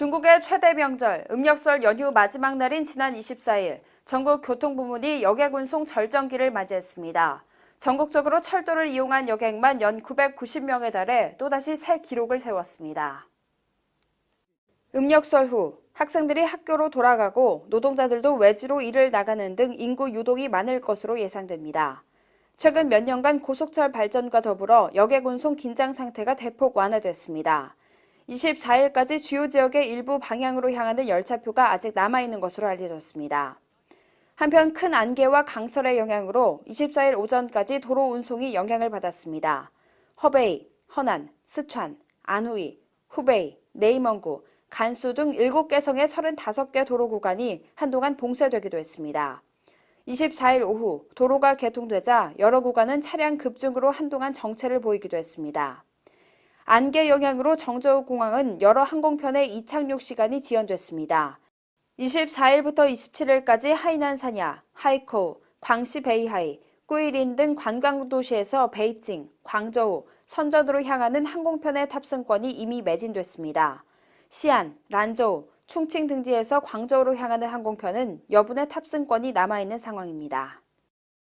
중국의 최대 명절 음력설 연휴 마지막 날인 지난 24일 전국 교통부문이 여객 운송 절정기를 맞이했습니다. 전국적으로 철도를 이용한 여객만 연 990명에 달해 또다시 새 기록을 세웠습니다. 음력설 후 학생들이 학교로 돌아가고 노동자들도 외지로 일을 나가는 등 인구 유동이 많을 것으로 예상됩니다. 최근 몇 년간 고속철 발전과 더불어 여객 운송 긴장 상태가 대폭 완화됐습니다. 24일까지 주요 지역의 일부 방향으로 향하는 열차표가 아직 남아있는 것으로 알려졌습니다. 한편 큰 안개와 강설의 영향으로 24일 오전까지 도로 운송이 영향을 받았습니다. 허베이, 허난, 스촨, 안후이, 후베이, 네이먼구, 간수 등 7개 성의 35개 도로 구간이 한동안 봉쇄되기도 했습니다. 24일 오후 도로가 개통되자 여러 구간은 차량 급증으로 한동안 정체를 보이기도 했습니다. 안개 영향으로 정저우 공항은 여러 항공편의 이착륙 시간이 지연됐습니다. 24일부터 27일까지 하이난 산야, 하이코우, 광시 베이하이, 꾸이린 등 관광 도시에서 베이징, 광저우, 선전으로 향하는 항공편의 탑승권이 이미 매진됐습니다. 시안, 란저우, 충칭 등지에서 광저우로 향하는 항공편은 여분의 탑승권이 남아있는 상황입니다.